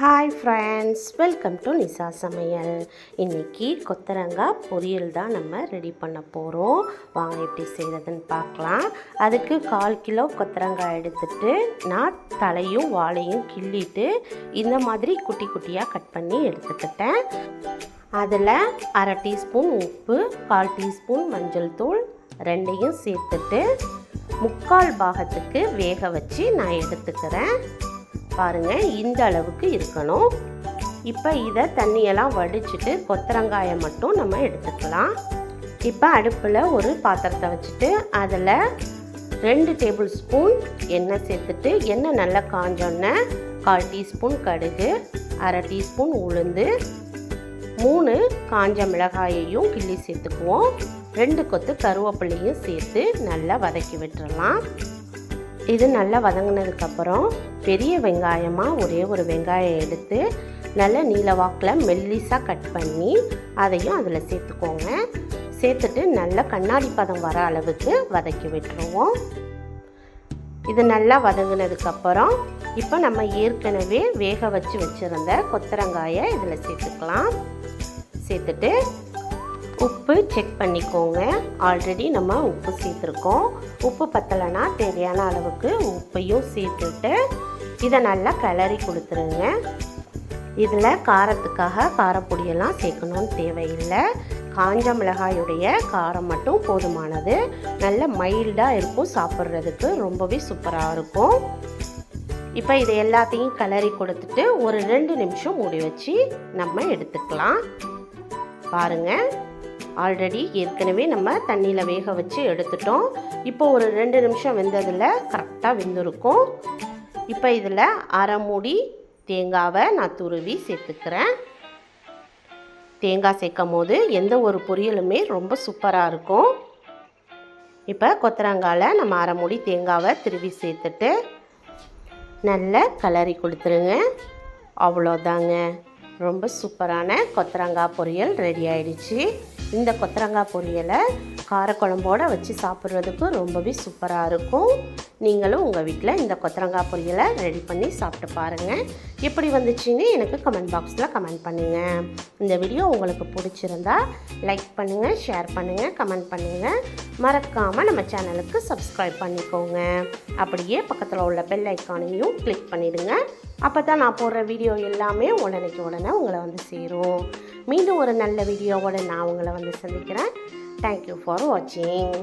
Hi friends welcome to Nisa சமையல் இன்றைக்கி கொத்தரங்காய் பொரியல் தான் நம்ம ரெடி பண்ண போகிறோம் வாங்க எப்படி செய்கிறதுன்னு பார்க்கலாம். அதுக்கு கால் கிலோ கொத்தரங்காய் எடுத்துட்டு நான் தலையும் வாழையும் கிள்ளிட்டு இந்த மாதிரி குட்டி குட்டியாக கட் பண்ணி எடுத்துக்கிட்டேன். அதில் அரை டீஸ்பூன் உப்பு கால் டீஸ்பூன் மஞ்சள் தூள் ரெண்டையும் சேர்த்துட்டு முக்கால் பாகத்துக்கு வேக வச்சு நான் எடுத்துக்கிறேன். பாருங்கள் இந்த அளவுக்கு இருக்கணும். இப்போ இதை தண்ணியெல்லாம் வடிச்சிட்டு கொத்தரங்காயை மட்டும் நம்ம எடுத்துக்கலாம். இப்போ அடுப்பில் ஒரு பாத்திரத்தை வச்சுட்டு அதில் ரெண்டு டேபிள் ஸ்பூன் எண்ணெய் சேர்த்துட்டு எண்ணெய் நல்லா காஞ்சோன்னே கால் டீஸ்பூன் கடுகு அரை டீஸ்பூன் உளுந்து மூணு காஞ்ச மிளகாயையும் கிள்ளி சேர்த்துக்குவோம். ரெண்டு கொத்து கருவேப்பிலையும் சேர்த்து நல்லா வதக்கி விட்டுறலாம். இது நல்லா வதங்கினதுக்கப்புறம் பெரிய வெங்காயமாக ஒரே ஒரு வெங்காயம் எடுத்து நல்ல நீல வாக்கில் மெல்லிஸாக கட் பண்ணி அதையும் அதில் சேர்த்துக்கோங்க. சேர்த்துட்டு நல்ல கண்ணாடி பதம் வர அளவுக்கு வதக்கி விட்டுருவோம். இது நல்லா வதங்கினதுக்கப்புறம் இப்போ நம்ம ஏற்கனவே வேக வச்சு வச்சுருந்த கொத்தரங்காயை இதில் சேர்த்துக்கலாம். சேர்த்துட்டு உப்பு செக் பண்ணிக்கோங்க. ஆல்ரெடி நம்ம உப்பு சேர்த்துருக்கோம். உப்பு பத்தலைன்னா தேவையான அளவுக்கு உப்பையும் சேர்த்துட்டு இதை நல்லா கிளறி கொடுத்துருங்க. இதில் காரத்துக்காக காரப்பொடியெல்லாம் சேர்க்கணும்னு தேவையில்லை. காஞ்ச மிளகாயுடைய காரம் மட்டும் போதுமானது. நல்ல மைல்டாக இருக்கும் சாப்பிட்றதுக்கு ரொம்பவே சூப்பராக இருக்கும். இப்போ இதை எல்லாத்தையும் கிளறி கொடுத்துட்டு ஒரு ரெண்டு நிமிஷம் மூடி வச்சு நம்ம எடுத்துக்கலாம். பாருங்கள் ஆல்ரெடி ஏற்கனவே நம்ம தண்ணியில் வேக வச்சு எடுத்துட்டோம். இப்போ ஒரு ரெண்டு நிமிஷம் வெந்ததில் கரெக்டாக வெந்திருக்கும். இப்போ இதில் அரை மூடி தேங்காவை நான் துருவி சேர்த்துக்கிறேன். தேங்காய் சேர்க்கும் போது எந்த ஒரு பொரியலுமே ரொம்ப சூப்பராக இருக்கும். இப்போ கொத்தரங்காயில் நம்ம அரை மூடி தேங்காவை திருவி சேர்த்துட்டு நல்லா கலரி கொடுத்துருங்க. அவ்வளோதாங்க. ரொம்ப சூப்பரான கொத்தரங்காய் பொரியல் ரெடி ஆயிடுச்சு. இந்த கொத்தரங்காய் பொரியலை காரக்குழம்போடு வச்சு சாப்பிட்றதுக்கு ரொம்பவே சூப்பராக இருக்கும். நீங்களும் உங்கள் வீட்டில் இந்த கொத்தரங்காய் பொரியலை ரெடி பண்ணி சாப்பிட்டு பாருங்கள் எப்படி வந்துச்சுன்னு எனக்கு கமெண்ட் பாக்ஸில் கமெண்ட் பண்ணுங்கள் இந்த வீடியோ உங்களுக்கு பிடிச்சிருந்தா லைக் பண்ணுங்கள் ஷேர் பண்ணுங்கள் கமெண்ட் பண்ணுங்கள் மறக்காமல் நம்ம சேனலுக்கு சப்ஸ்கிரைப் பண்ணிக்கோங்க. அப்படியே பக்கத்தில் உள்ள பெல் ஐக்கானையும் கிளிக் பண்ணிவிடுங்க அப்போ தான் நான் போடுற வீடியோ எல்லாமே உடனேக்கு உடனே உங்களை வந்து சேரும். மீண்டும் ஒரு நல்ல வீடியோவோட நான் உங்களை வந்து சந்திக்கிறேன். தேங்க்யூ ஃபார் வாட்சிங்